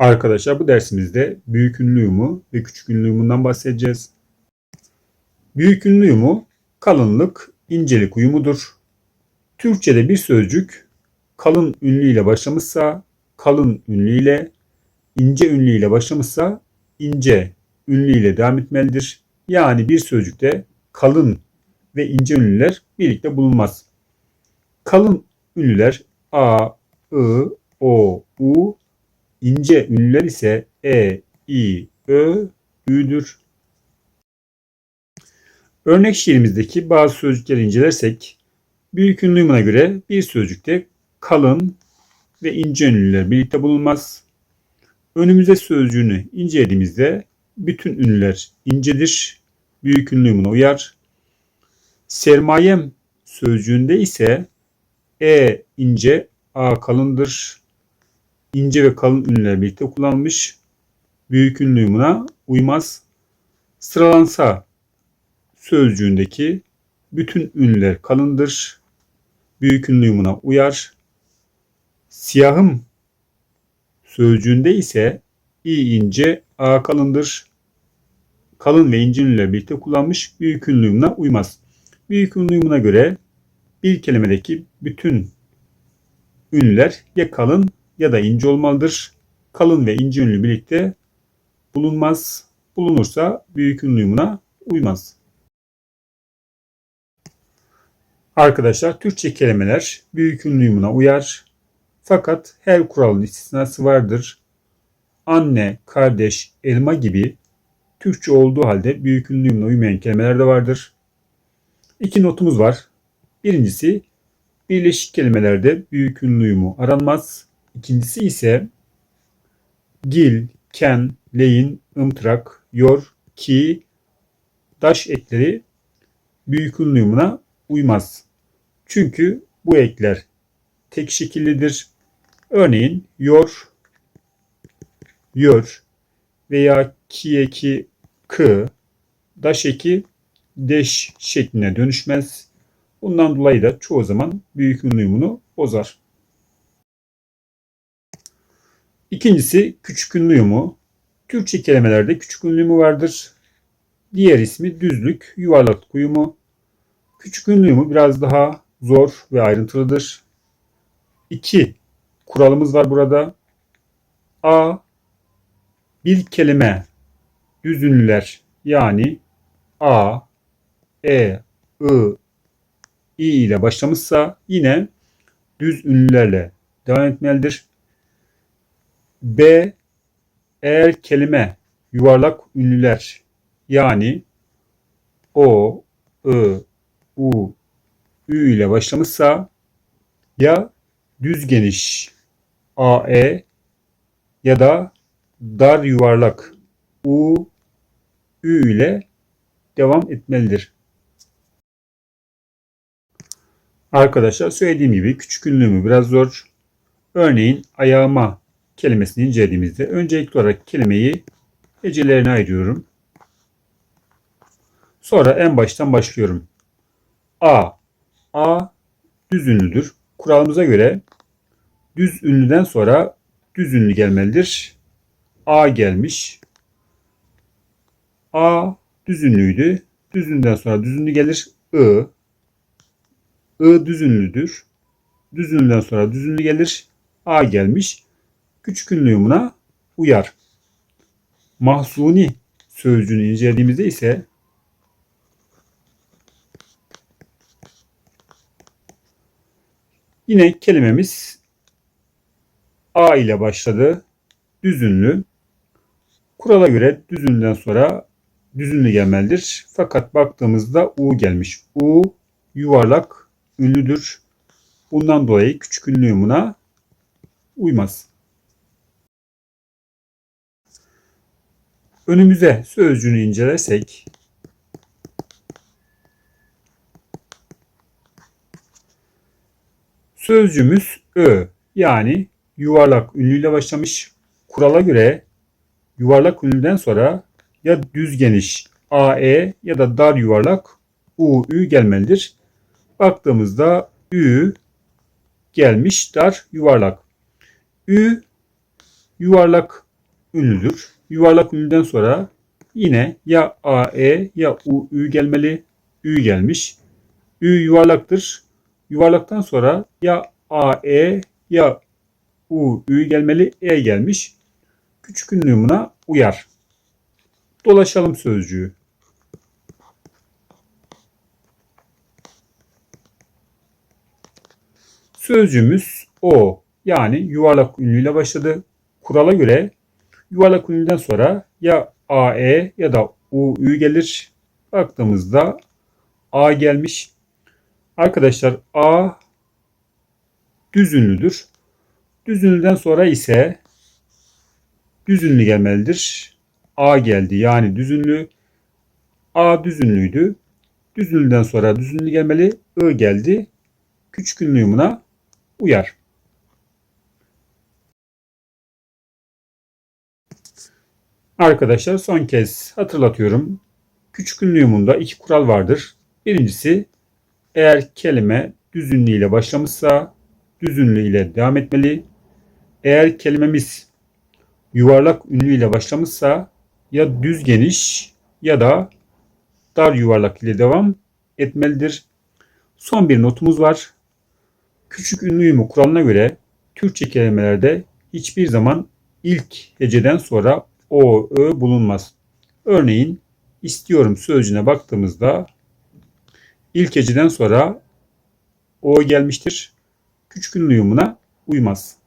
Arkadaşlar bu dersimizde büyük ünlü uyumu ve küçük ünlü uyumundan bahsedeceğiz. Büyük ünlü uyumu kalınlık, incelik uyumudur. Türkçede bir sözcük kalın ünlü ile başlamışsa kalın ünlü ile, ince ünlü ile başlamışsa ince ünlü ile devam etmelidir. Yani bir sözcükte kalın ve ince ünlüler birlikte bulunmaz. Kalın ünlüler a, i, o, u İnce ünlüler ise e, i, ö, ü'dür. Örnek şiirimizdeki bazı sözcükleri incelersek, büyük ünlü uyumuna göre bir sözcükte kalın ve ince ünlüler birlikte bulunmaz. Önümüze sözcüğünü incelediğimizde bütün ünlüler incedir, büyük ünlü uyumuna uyar. Sermayem sözcüğünde ise e ince, a kalındır ince ve kalın ünlüler birlikte kullanılmış. Büyük ünlü uyumuna uymaz. Sıralansa sözcüğündeki bütün ünlüler kalındır. Büyük ünlü uyumuna uyar. Siyahım sözcüğünde ise i ince, a kalındır. Kalın ve ince ünlüler birlikte kullanmış. Büyük ünlü uyumuna uymaz. Büyük ünlü uyumuna göre bir kelimedeki bütün ünlüler ya kalın ya da ince olmalıdır. Kalın ve ince ünlü birlikte bulunmaz. Bulunursa büyük ünlü uyumuna uymaz. Arkadaşlar Türkçe kelimeler büyük ünlü uyumuna uyar. Fakat her kuralın istisnası vardır. Anne, kardeş, elma gibi Türkçe olduğu halde büyük ünlü uyumuna uymayan kelimeler de vardır. İki notumuz var. Birincisi birleşik kelimelerde büyük ünlü uyumu aranmaz. İkincisi ise gil, ken, leyin, ımtırak, yor, ki, daş ekleri büyük ünlü uyumuna uymaz. Çünkü bu ekler tek şekillidir. Örneğin yor, yor veya ki eki kı, daş eki deş şekline dönüşmez. Bundan dolayı da çoğu zaman büyük ünlü uyumunu bozar. İkincisi küçük ünlü uyumu. Türkçe kelimelerde küçük ünlü uyumu vardır. Diğer ismi düzlük, yuvarlaklık uyumu. Küçük ünlü uyumu biraz daha zor ve ayrıntılıdır. İki kuralımız var burada. A bir kelime düz ünlüler yani A, E, I, İ ile başlamışsa yine düz ünlülerle devam etmelidir. B eğer kelime yuvarlak ünlüler yani O, I, U, Ü ile başlamışsa ya düz geniş AE ya da dar yuvarlak U, Ü ile devam etmelidir. Arkadaşlar söylediğim gibi küçük ünlümü biraz zor. Örneğin ayağıma kelimesini incelediğimizde öncelikli olarak kelimeyi hecelerine ayırıyorum. Sonra en baştan başlıyorum. A. A düz ünlüdür. Kuralımıza göre düz ünlüden sonra düz ünlü gelmelidir. A gelmiş. A düz ünlüydü. Düz ünlüden sonra düz ünlü gelir. I. I düz ünlüdür. Düz ünlüden sonra düz ünlü gelir. A gelmiş küçük ünlü uyumuna uyar. Mahzuni sözcüğünü incelediğimizde ise yine kelimemiz A ile başladı. Düz ünlü. Kurala göre düz ünlüden sonra düz ünlü gelmelidir. Fakat baktığımızda U gelmiş. U yuvarlak ünlüdür. Bundan dolayı küçük ünlü uyumuna uymaz. Önümüze sözcüğünü incelersek sözcüğümüz ö yani yuvarlak ünlüyle başlamış. Kurala göre yuvarlak ünlüden sonra ya düz geniş AE ya da dar yuvarlak UÜ gelmelidir. Baktığımızda Ü gelmiş dar yuvarlak. Ü yuvarlak ünlüdür. Yuvarlak ünlüden sonra yine ya AE ya UÜ gelmeli. Ü gelmiş. Ü yuvarlaktır. Yuvarlaktan sonra ya AE ya UÜ gelmeli. E gelmiş. Küçük ünlü buna uyar. Dolaşalım sözcüğü. Sözcüğümüz o yani yuvarlak ünlüyle başladı. Kurala göre yuvarlak ünlüden sonra ya AE ya da UÜ gelir. Baktığımızda A gelmiş. Arkadaşlar A düz ünlüdür. Düz ünlüden sonra ise düz ünlü gelmelidir. A geldi yani düz ünlü. A düz ünlüydü. Düz ünlüden sonra düz ünlü gelmeli. I geldi. Küçük ünlü buna uyar. Arkadaşlar son kez hatırlatıyorum. Küçük ünlü iki kural vardır. Birincisi eğer kelime düz ünlü ile başlamışsa düz ünlü ile devam etmeli. Eğer kelimemiz yuvarlak ünlü ile başlamışsa ya düz geniş ya da dar yuvarlak ile devam etmelidir. Son bir notumuz var. Küçük ünlü uyumu kuralına göre Türkçe kelimelerde hiçbir zaman ilk heceden sonra o, ö bulunmaz. Örneğin istiyorum sözcüğüne baktığımızda ilk heceden sonra o gelmiştir. Küçük ünlü uyumuna uymaz.